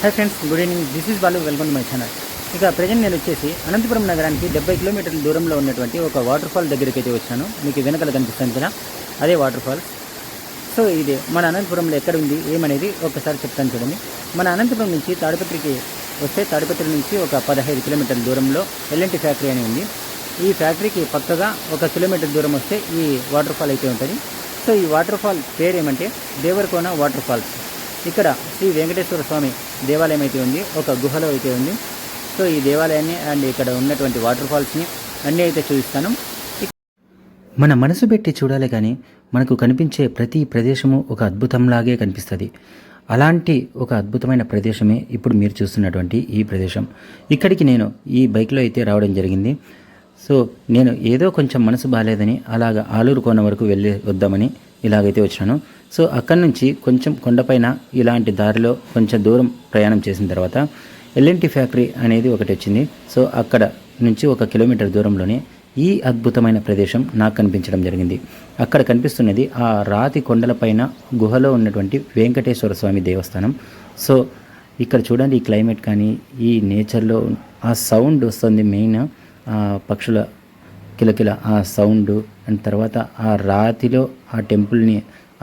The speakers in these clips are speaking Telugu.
Hi friends good evening this is Balu welcome to my channel ఇక ప్రజెంట్ నేను వచ్చేసి అనంతపురం నగరానికి డెబ్బై కిలోమీటర్ల దూరంలో ఉన్నటువంటి ఒక వాటర్ ఫాల్ దగ్గరికి అయితే వచ్చాను. మీకు వెనకాల కనిపిస్తుంది కదా? అదే వాటర్ ఫాల్ సో ఇది మన అనంతపురంలో ఎక్కడ ఉంది ఏమనేది ఒకసారి చెప్తాను చూడండి. మన అనంతపురం నుంచి తాడిపత్రికి వస్తే తాడిపత్రి నుంచి ఒక పదహైదు కిలోమీటర్ల దూరంలో ఎల్ఎన్టీ ఫ్యాక్టరీ అని ఉంది. ఈ ఫ్యాక్టరీకి పక్కగా ఒక కిలోమీటర్ దూరం వస్తే ఈ వాటర్ ఫాల్ అయితే ఉంటుంది. సో ఈ వాటర్ ఫాల్ పేరు ఏమంటే దేవరకోన వాటర్ ఫాల్స్ ఇక్కడ శ్రీ వెంకటేశ్వర స్వామి దేవాలయం అయితే ఉంది ఒక గుహలో అయితే ఉంది. సో ఈ దేవాలయాన్ని అండ్ ఇక్కడ ఉన్నటువంటి వాటర్ ఫాల్స్ని అన్నీ అయితే చూపిస్తాను. మన మనసు పెట్టి చూడాలి కానీ మనకు కనిపించే ప్రతి ప్రదేశము ఒక అద్భుతంలాగే కనిపిస్తుంది. అలాంటి ఒక అద్భుతమైన ప్రదేశమే ఇప్పుడు మీరు చూస్తున్నటువంటి ఈ ప్రదేశం. ఇక్కడికి నేను ఈ బైక్లో అయితే రావడం జరిగింది. సో నేను ఏదో కొంచెం మనసు బాగాలేదని అలాగ ఆలూరు కోన వరకు వెళ్ళి వద్దామని ఇలాగైతే వచ్చాను సో అక్కడి నుంచి కొంచెం కొండపైన ఇలాంటి దారిలో కొంచెం దూరం ప్రయాణం చేసిన తర్వాత ఎల్ఎన్టీ ఫ్యాక్టరీ అనేది ఒకటి వచ్చింది. సో అక్కడ నుంచి ఒక కిలోమీటర్ దూరంలోనే ఈ అద్భుతమైన ప్రదేశం నాకు కనిపించడం జరిగింది. అక్కడ కనిపిస్తున్నది ఆ రాతి కొండలపైన గుహలో ఉన్నటువంటి వెంకటేశ్వర స్వామి దేవస్థానం. సో ఇక్కడ చూడండి ఈ క్లైమేట్ కానీ ఈ నేచర్లో ఆ సౌండ్ వస్తుంది మెయిన్. ఆ పక్షుల కిలకిల ఆ సౌండ్ అండ్ తర్వాత ఆ రాతిలో ఆ టెంపుల్ని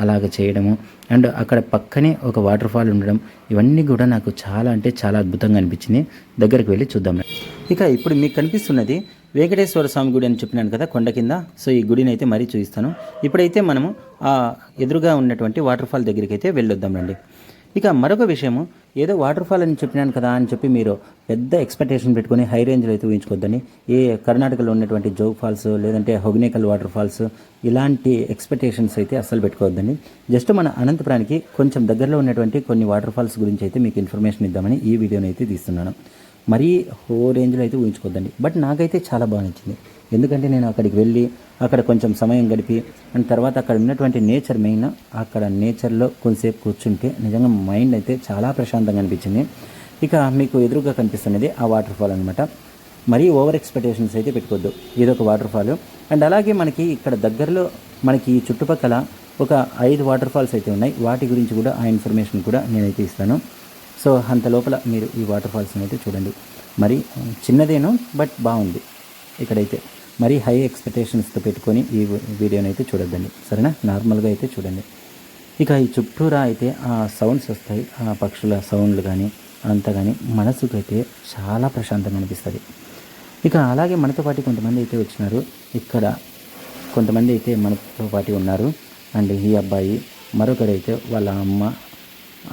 అలాగ చేయడము. అండ్ అక్కడ పక్కనే ఒక వాటర్ ఫాల్ ఉండడం ఇవన్నీ కూడా నాకు చాలా అంటే చాలా అద్భుతంగా అనిపించింది. దగ్గరికి వెళ్ళి చూద్దాం. ఇక ఇప్పుడు మీకు కనిపిస్తున్నది వెంకటేశ్వర స్వామి గుడి అని చెప్పినాను కదా కొండ కింద. సో ఈ గుడిని అయితే మరీ చూపిస్తాను. ఇప్పుడైతే మనము ఎదురుగా ఉన్నటువంటి వాటర్ ఫాల్ దగ్గరికి అయితే వెళ్ళొద్దాం రండి. ఇక మరొక విషయము ఏదో వాటర్ ఫాల్ అని చెప్పినాను కదా అని చెప్పి మీరు పెద్ద ఎక్స్పెక్టేషన్ పెట్టుకుని హై రేంజ్లో అయితే ఊహించుకోవద్దని ఏ కర్ణాటకలో ఉన్నటువంటి జోగ్ ఫాల్స్ లేదంటే హొగ్నేకల్ వాటర్ ఫాల్స్ ఇలాంటి ఎక్స్పెక్టేషన్స్ అయితే అస్సలు పెట్టుకోవద్దండి. జస్ట్ మన అనంతపురానికి కొంచెం దగ్గరలో ఉన్నటువంటి కొన్ని వాటర్ ఫాల్స్ గురించి అయితే మీకు ఇన్ఫర్మేషన్ ఇద్దామని ఈ వీడియోని అయితే తీస్తున్నాను. మరీ హో రేంజ్లో అయితే ఊహించుకోవద్దండి బట్ నాకైతే చాలా బాగా నచ్చింది. ఎందుకంటే నేను అక్కడికి వెళ్ళి అక్కడ కొంచెం సమయం గడిపి అండ్ తర్వాత అక్కడ ఉన్నటువంటి నేచర్ మెయిన్ అక్కడ నేచర్లో కొంతసేపు కూర్చుంటే నిజంగా మైండ్ అయితే చాలా ప్రశాంతంగా అనిపించింది. ఇక మీకు ఎదురుగా కనిపిస్తున్నది ఆ వాటర్ ఫాల్ అనమాట మరీ ఓవర్ ఎక్స్పెక్టేషన్స్ అయితే పెట్టుకోవద్దు. ఇదొక వాటర్ ఫాల్ అండ్ అలాగే మనకి ఇక్కడ దగ్గరలో మనకి ఈ చుట్టుపక్కల ఒక ఐదు వాటర్ ఫాల్స్ అయితే ఉన్నాయి. వాటి గురించి కూడా ఆ ఇన్ఫర్మేషన్ కూడా నేనైతే ఇస్తాను. సో అంత లోపల మీరు ఈ వాటర్ ఫాల్స్ని అయితే చూడండి. మరి చిన్నదేను బట్ బాగుంది. ఇక్కడైతే. మరీ హై ఎక్స్పెక్టేషన్స్తో పెట్టుకొని ఈ వీడియోని అయితే చూడొద్దండి. సరేనా? నార్మల్గా అయితే చూడండి. ఇక ఈ చుట్టూరా అయితే ఆ సౌండ్స్ వస్తాయి. ఆ పక్షుల సౌండ్లు కానీ అంతా కానీ మనసుకు అయితే చాలా ప్రశాంతంగా అనిపిస్తుంది. ఇక అలాగే మనతో పాటు కొంతమంది అయితే వచ్చినారు. ఇక్కడ కొంతమంది అయితే మనతో పాటు ఉన్నారు. అండ్ ఈ అబ్బాయి మరొకరైతే వాళ్ళ అమ్మ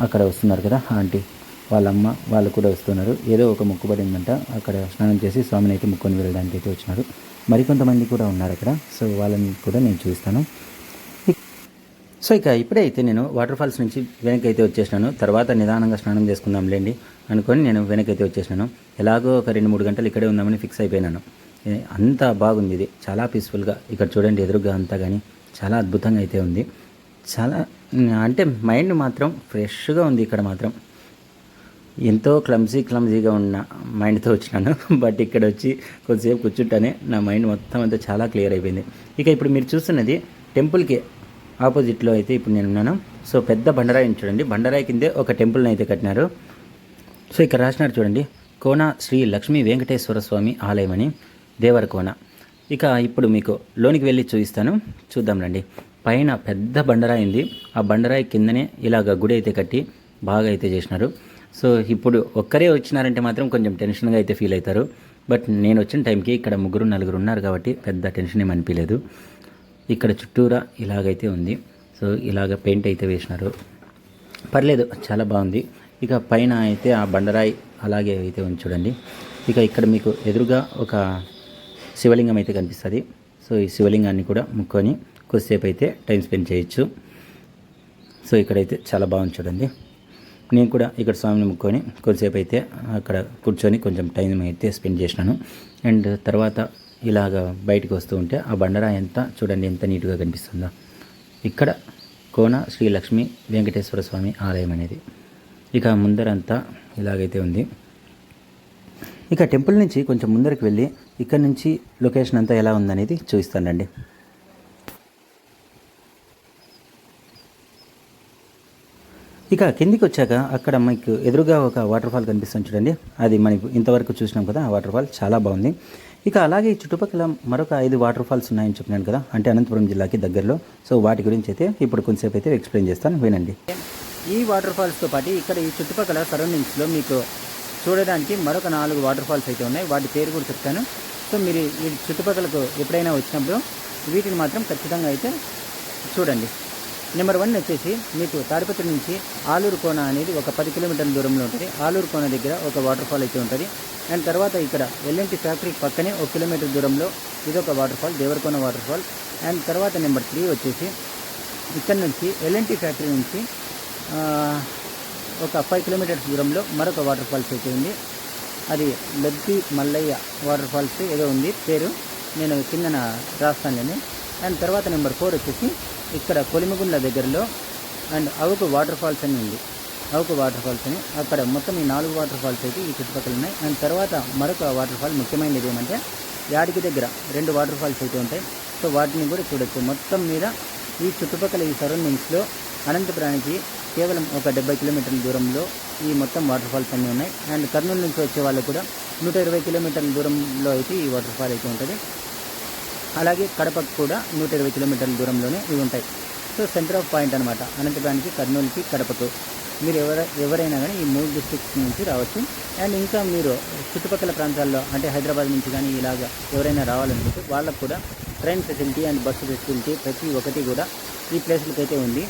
అక్కడ వస్తున్నారు కదా ఆంటీ. వాళ్ళమ్మ వాళ్ళు కూడా వస్తున్నారు. ఏదో ఒక మొక్కుబడి పడిందంట అక్కడ స్నానం చేసి స్వామిని అయితే ముక్కొని వెళ్ళడానికి అయితే వచ్చినారు. మరికొంతమంది కూడా ఉన్నారు అక్కడ. సో వాళ్ళని కూడా నేను చూస్తాను. సో ఇక ఇప్పుడే అయితే నేను వాటర్ ఫాల్స్ నుంచి వెనక్కి అయితే వచ్చేసినాను. తర్వాత నిదానంగా స్నానం చేసుకుందాం లేండి అనుకొని నేను వెనక్కి అయితే వచ్చేసినాను. ఎలాగో ఒక రెండు మూడు గంటలు ఇక్కడే ఉందామని ఫిక్స్ అయిపోయినాను. అంత బాగుంది ఇది. చాలా పీస్ఫుల్గా ఇక్కడ చూడండి ఎదురుగా అంతా కానీ చాలా అద్భుతంగా అయితే ఉంది. చాలా అంటే మైండ్ మాత్రం ఫ్రెష్గా ఉంది ఇక్కడ మాత్రం. ఎంతో క్లమ్సీ క్లమ్జీగా ఉన్న మైండ్తో వచ్చినాను. బట్ ఇక్కడ వచ్చి కొద్దిసేపు కూర్చుంటానే నా మైండ్ మొత్తం అంతా చాలా క్లియర్ అయిపోయింది. ఇక ఇప్పుడు మీరు చూస్తున్నది టెంపుల్కి ఆపోజిట్లో అయితే ఇప్పుడు నేను ఉన్నాను. సో పెద్ద బండరాయిని చూడండి. బండరాయి కిందే ఒక టెంపుల్ని అయితే కట్టినారు. సో ఇక్కడ రాసినారు చూడండి. కోన శ్రీ లక్ష్మీ వెంకటేశ్వర స్వామి ఆలయం అని దేవర కోన. ఇక ఇప్పుడు మీకు లోనికి వెళ్ళి చూపిస్తాను. చూద్దాం రండి. పైన పెద్ద బండరాయి ఉంది. ఆ బండరాయి కిందనే ఇలాగ గుడి అయితే కట్టి బాగా అయితే చేసినారు. సో ఇప్పుడు ఒక్కరే వచ్చినారంటే మాత్రం కొంచెం టెన్షన్గా అయితే ఫీల్ అవుతారు. బట్ నేను వచ్చిన టైంకి ఇక్కడ ముగ్గురు నలుగురు ఉన్నారు కాబట్టి పెద్ద టెన్షన్ ఏమి అనిపించలేదు ఇక్కడ చుట్టూరా ఇలాగైతే ఉంది. సో ఇలాగ పెయింట్ అయితే వేసినారు. పర్లేదు చాలా బాగుంది. ఇక పైన అయితే ఆ బండరాయి అలాగే అయితే ఉంది చూడండి. ఇక ఇక్కడ మీకు ఎదురుగా ఒక శివలింగం అయితే కనిపిస్తుంది. సో ఈ శివలింగాన్ని కూడా ముక్కొని కొద్దిసేపు అయితే టైం స్పెండ్ చేయొచ్చు. సో ఇక్కడైతే చాలా బాగుంది చూడండి. నేను కూడా ఇక్కడ స్వామిని ముక్కొని కొద్దిసేపు అయితే అక్కడ కూర్చొని కొంచెం టైం అయితే స్పెండ్ చేసినాను. అండ్ తర్వాత ఇలాగ బయటికి వస్తూ ఉంటే ఆ బండరాయి ఎంత చూడండి ఎంత నీట్గా కనిపిస్తుందో. ఇక్కడ కోన శ్రీ లక్ష్మీ వెంకటేశ్వర స్వామి ఆలయం అనేది. ఇక ముందరంతా ఇలాగైతే ఉంది. ఇక టెంపుల్ నుంచి కొంచెం ముందరికి వెళ్ళి ఇక్కడ నుంచి లొకేషన్ అంతా ఎలా ఉందనేది చూపిస్తానండి. ఇక కిందికి వచ్చాక అక్కడ మీకు ఎదురుగా ఒక వాటర్ ఫాల్ కనిపిస్తుంది చూడండి. అది మనకు ఇంతవరకు చూసినాం కదా ఆ వాటర్ ఫాల్ చాలా బాగుంది. ఇక అలాగే ఈ చుట్టుపక్కల మరొక ఐదు వాటర్ ఫాల్స్ ఉన్నాయని చెప్పినాను కదా అంటే అనంతపురం జిల్లాకి దగ్గరలో. సో వాటి గురించి అయితే ఇప్పుడు కొంతసేపు అయితే ఎక్స్ప్లెయిన్ చేస్తాను వినండి. ఈ వాటర్ ఫాల్స్తో పాటు ఇక్కడ ఈ చుట్టుపక్కల సరౌండింగ్స్లో మీకు చూడడానికి మరొక నాలుగు వాటర్ ఫాల్స్ అయితే ఉన్నాయి. వాటి పేరు కూడా చెప్తాను. సో మీరు ఈ చుట్టుపక్కలకు ఎప్పుడైనా వచ్చినప్పుడు వీటిని మాత్రం ఖచ్చితంగా అయితే చూడండి. నెంబర్ వన్ వచ్చేసి మీకు తాడిపత్రి నుంచి ఆలూరు కోన అనేది ఒక పది కిలోమీటర్ల దూరంలో ఉంటుంది. ఆలూరు కోన దగ్గర ఒక వాటర్ ఫాల్ అయితే ఉంటుంది. అండ్ తర్వాత ఇక్కడ ఎల్ఎన్టీ ఫ్యాక్టరీ పక్కనే ఒక కిలోమీటర్ దూరంలో ఇదొక water fall Devarakona water fall. And తర్వాత నెంబర్ త్రీ వచ్చేసి ఇక్కడ నుంచి ఎల్ఎన్టీ ఫ్యాక్టరీ నుంచి ఒక ఫైవ్ కిలోమీటర్స్ దూరంలో మరొక వాటర్ ఫాల్స్ అయితే ఉంది. అది లబ్ది మల్లయ్య వాటర్ ఫాల్స్ ఏదో ఉంది. పేరు నేను కిందన రాస్తానులేండి. అండ్ తర్వాత నెంబర్ ఫోర్ వచ్చేసి ఇక్కడ కొలిమిగుండ్ల దగ్గరలో అండ్ అవుకు వాటర్ ఫాల్స్ అని ఉంది. అవుకు వాటర్ ఫాల్స్ అని. అక్కడ మొత్తం ఈ నాలుగు వాటర్ ఫాల్స్ అయితే ఈ చుట్టుపక్కల ఉన్నాయి. అండ్ తర్వాత మరొక వాటర్ ఫాల్ ముఖ్యమైనది ఏమంటే యాడికి దగ్గర రెండు వాటర్ ఫాల్స్ అయితే ఉంటాయి. సో వాటిని కూడా చూడొచ్చు. మొత్తం మీద ఈ చుట్టుపక్కల ఈ సరౌండింగ్స్లో అనంతపురానికి కేవలం ఒక డెబ్బై కిలోమీటర్ల దూరంలో ఈ మొత్తం వాటర్ ఫాల్స్ అన్నీ ఉన్నాయి. అండ్ కర్నూలు నుంచి వచ్చే వాళ్ళు కూడా నూట ఇరవై కిలోమీటర్ల దూరంలో అయితే ఈ వాటర్ ఫాల్ అయితే ఉంటుంది. అలాగే కడపకు కూడా నూట ఇరవై కిలోమీటర్ల దూరంలోనే ఇవి ఉంటాయి. సో సెంటర్ ఆఫ్ పాయింట్ అనమాట అనంతపురానికి కర్నూలుకి కడపకు. మీరు ఎవర ఎవరైనా కానీ ఈ మూడు డిస్ట్రిక్ట్స్ నుంచి రావచ్చు. అండ్ ఇంకా మీరు చుట్టుపక్కల ప్రాంతాల్లో అంటే హైదరాబాద్ నుంచి కానీ ఇలాగ ఎవరైనా రావాలనుకుంటే వాళ్ళకు కూడా train facility and bus facility ప్రతి ఒక్కటి కూడా ఈ ప్లేస్లకైతే ఉంది.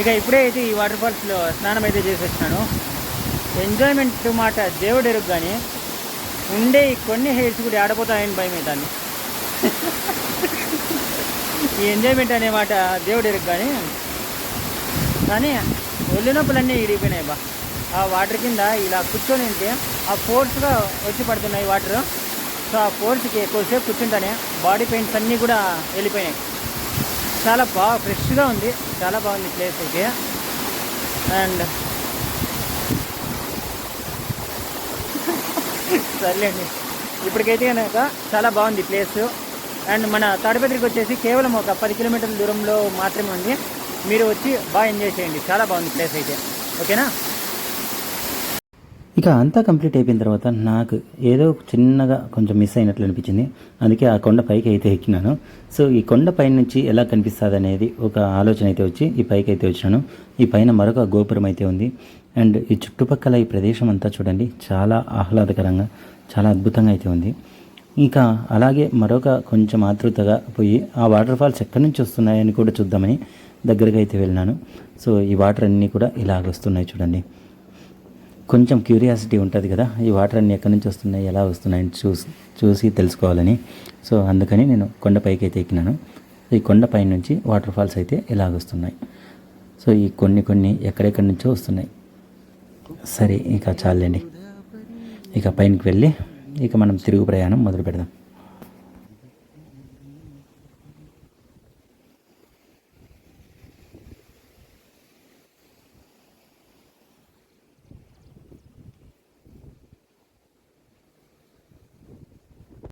ఇక ఇప్పుడే అయితే ఈ వాటర్ ఫాల్స్లో స్నానం అయితే చేసి వచ్చినాను. ఎంజాయ్మెంట్ మాట దేవుడు ఎరుగు కానీ ఉండే కొన్ని హెయిర్స్ కూడా ఆడపోతాయని భయం అవుతాను ఈ ఎంజాయ్మెంట్ అనే మాట దేవుడు ఎరుగు కానీ కానీ ఒళ్ళు నొప్పులన్నీ ఇరిగిపోయినాయి బా. ఆ వాటర్ కింద ఇలా కూర్చొని ఉంటే ఆ ఫోర్స్గా వచ్చి పడుతున్నాయి వాటర్ సో ఆ ఫోర్స్కి ఎక్కువసేపు కూర్చుంటానే బాడీ పెయిన్స్ అన్నీ కూడా వెళ్ళిపోయినాయి. చాలా బాగా ఫ్రెష్గా ఉంది. చాలా బాగుంది ప్లేస్ అయితే. అండ్ సర్లేండి. ఇప్పటికైతే కనుక చాలా బాగుంది ప్లేస్. అండ్ మన తాడిపత్రికి వచ్చేసి కేవలం ఒక పది కిలోమీటర్ల దూరంలో మాత్రమే ఉంది. మీరు వచ్చి బాగా ఎంజాయ్ చేయండి. చాలా బాగుంది ప్లేస్ అయితే. ఓకేనా? ఇక అంతా కంప్లీట్ అయిపోయిన తర్వాత నాకు ఏదో చిన్నగా కొంచెం మిస్ అయినట్లు అనిపించింది. అందుకే ఆ కొండ పైకి అయితే ఎక్కినాను. సో ఈ కొండ పైన నుంచి ఎలా కనిపిస్తుంది అనేది ఒక ఆలోచన అయితే వచ్చి ఈ పైకి అయితే వచ్చినాను. ఈ పైన మరొక గోపురం అయితే ఉంది. అండ్ ఈ చుట్టుపక్కల ఈ ప్రదేశం అంతా చూడండి చాలా ఆహ్లాదకరంగా చాలా అద్భుతంగా అయితే ఉంది. ఇంకా అలాగే మరొక కొంచెం ఆతృతగా పోయి ఆ వాటర్ ఫాల్స్ ఎక్కడి నుంచి వస్తున్నాయని కూడా చూద్దామని దగ్గరగా అయితే వెళ్ళినాను. సో ఈ వాటర్ అన్నీ కూడా ఇలాగ వస్తున్నాయి చూడండి. కొంచెం క్యూరియాసిటీ ఉంటుంది కదా ఈ వాటర్ అన్నీ ఎక్కడి నుంచి వస్తున్నాయి ఎలా వస్తున్నాయని చూసి చూసి తెలుసుకోవాలని. సో అందుకని నేను కొండపైకి అయితే ఎక్కినాను. ఈ కొండపై నుంచి వాటర్ ఫాల్స్ అయితే ఇలాగ వస్తున్నాయి సో ఈ కొన్ని కొన్ని ఎక్కడెక్కడి నుంచో వస్తున్నాయి. సరే ఇక చాలండి ఇక పైనకి వెళ్ళి ఇక మనం తిరుగు ప్రయాణం మొదలు పెడదాం